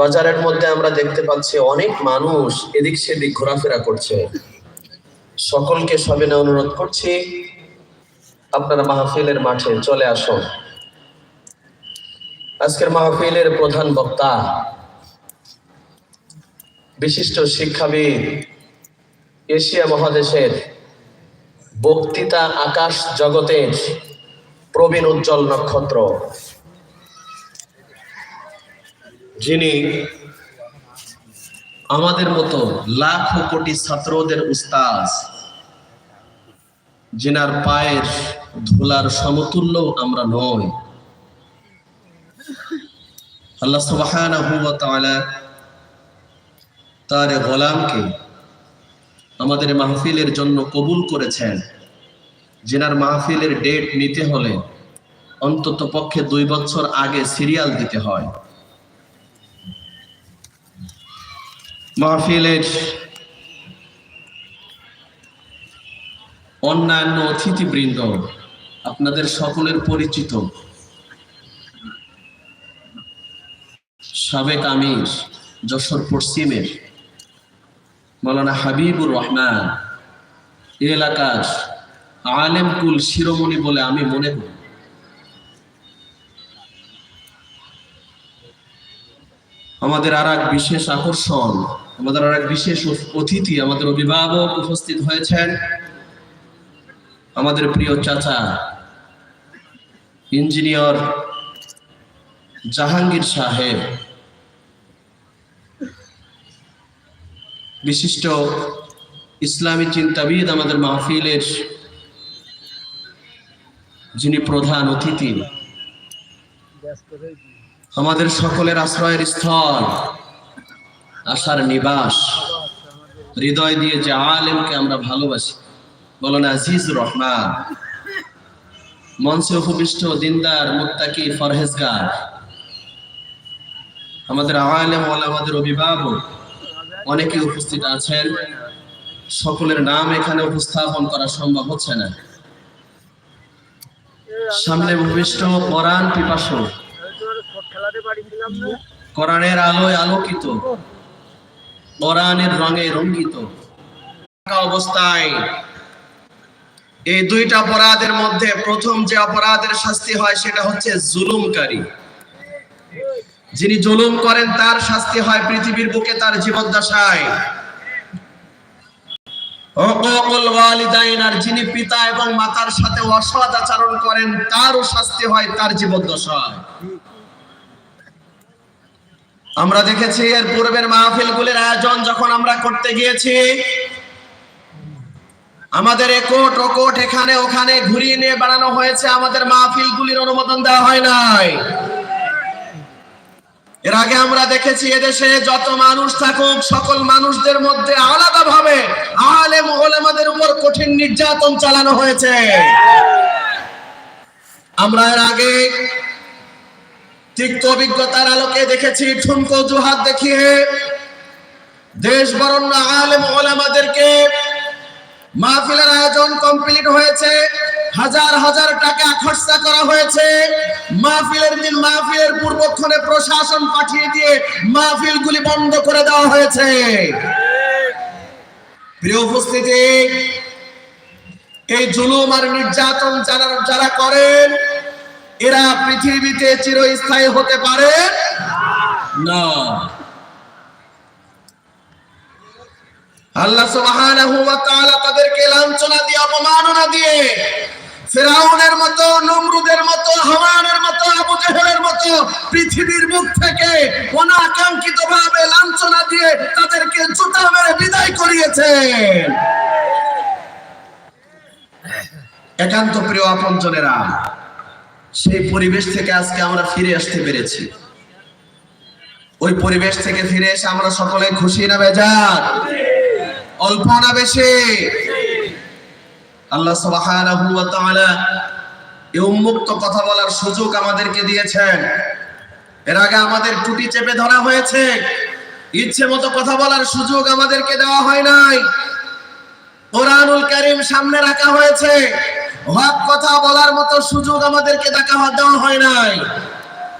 বাজারের মধ্যে আমরা দেখতে পাচ্ছি অনেক মানুষ এদিক সেদিক ঘোরাফেরা করছে। সকলকে সবিনে অনুরোধ করছি, আপনারা মাহফিলের মাঠে চলে আসুন। আজকের মাহফিলের প্রধান বক্তা, বিশিষ্ট শিক্ষাবিদ, এশিয়া মহাদেশের বক্তৃতা আকাশ জগতের প্রবীণ উজ্জ্বল নক্ষত্র। যিনি আমাদের মতো লাখ কোটি ছাত্রদের উস্তাজ যিনার পায়ের ধুলার সমতুল্য আমরা নই। আল্লাহ সুবহানাহু ওয়া তার গোলামকে আমাদের মাহফিলের জন্য কবুল করেছেন। যিনার মাহফিলের ডেট নিতে হলে অন্তত পক্ষে দুই বছর আগে সিরিয়াল দিতে হয়। মাহফিলের অন্যান্য অতিথিবৃন্দ, আপনাদের সকলের পরিচিত সাবেক আমির যশোর পশ্চিমের মৌলানা হাবিবুর রহমান এলাকার আলেম কুল শিরোমণি বলে আমি মনে করি। আমাদের আর এক বিশেষ আকর্ষণ আমাদের আর এক বিশেষ অতিথি, আমাদের অভিভাবক উপস্থিত হয়েছেন, আমাদের প্রিয় চাচা, ইঞ্জিনিয়র জাহাঙ্গীর সাহেব। বিশিষ্ট ইসলামী চিন্তাবিদ আমাদের মাহফিলের যিনি প্রধান অতিথি, আমাদের সকলের আশ্রয়ের স্থল। আশার নিবাস। হৃদয় দিয়ে যে আলেমকে আমরা ভালোবাসি। বলেন আজিজুর রহমান। মঞ্চে উপবিষ্ট দিনদার, মুত্তাকি, ফরহেজগার। আমাদের আলেম আমাদের অভিভাবক অনেকে উপস্থিত আছেন। সকলের নাম এখানে উপস্থাপন করা সম্ভব হচ্ছে না। সামনে উপবিষ্ট কোরআন পিপাসু। কোরআনের আলোয় আলোকিত। কোরআনের রঙে রঙ্গিত। অবস্থায় এই দুইটা অপরাধের মধ্যে প্রথম যে অপরাধের শাস্তি হয় সেটা হচ্ছে জুলুমকারী। যিনি জুলুম করেন, তার শাস্তি হয় পৃথিবীর বুকে তার ওয়ালিদাইন, আর যিনি পিতা এবং মাতার সাথে অসৎ আচরণ করেন, তারও শাস্তি হয় তার জীবদ্দশায়। আমরা দেখেছি এর পূর্বের মাহফিলগুলির আয়োজন যখন আমরা করতে গিয়েছি, আমাদের একোট ওকোট এখানে ওখানে ঘুরিয়ে নিয়ে বানানো হয়েছে, আমাদের মাহফিলগুলির অনুমোদন দেওয়া হয় নাই। এর আগে আমরা দেখেছি এদেশে যত মানুষ থাকুক, সকল মানুষদের মধ্যে আলাদা ভাবে আলেম ওলামাদের উপর কঠিন নির্যাতন চালানো হয়েছে। আমরা এর আগে তিক্ত অভিজ্ঞতার আলোকে দেখেছি, ঠুনকো জুহাত দেখিয়ে। দেশ বরণ্য আলেম ওলামাদেরকে মাহফিলের আয়োজন কমপ্লিট হয়েছে, হাজার হাজার টাকা খরচা করা হয়েছে। মাহফিলের দিন, মাহফিলের পূর্বক্ষণে প্রশাসন পাঠিয়ে দিয়ে মাহফিলগুলি বন্ধ করে দেওয়া হয়েছে। প্রিয় উপস্থিতি, এই জুলুম আর নির্যাতন যারা যারা করেন এরা পৃথিবীতে চিরস্থায়ী হতে পারে না। আল্লাহ সুবহানাহু ওয়া তাআলা তাদেরকে লাঞ্ছনা দিয়ে, অপমাননা দিয়ে, ফেরাউনের মতো, নমরুদের মতো হামানের মতো, আবু জেহেলের মতো পৃথিবীর মুখ থেকে অনাকাঙ্ক্ষিত ভাবে লাঞ্ছনা দিয়ে তাদেরকে জুতা মেরে বিদায় করিয়েছে। একান্ত প্রিয় আপনজনেরা সেই পরিবেশ থেকে আজকে আমরা ফিরে আসতে পেরেছি। ওই পরিবেশ থেকে ফিরে এসে আমরা সকলে খুশি না বেজার? অল্প না বেশি? আল্লাহ সুবহানাহু ওয়া তাআলা এই উন্মুক্ত কথা বলার সুযোগ আমাদেরকে দিয়েছেন। এর আগে আমাদের টুটি চেপে ধরা হয়েছে। ইচ্ছে মতো কথা বলার সুযোগ আমাদেরকে দেওয়া হয় নাই। কোরআনুল কারীম সামনে রাখা হয়েছে। হক কথা বলার মতো সুযোগ আমাদেরকে দেখা দেওয়া হয় নাই।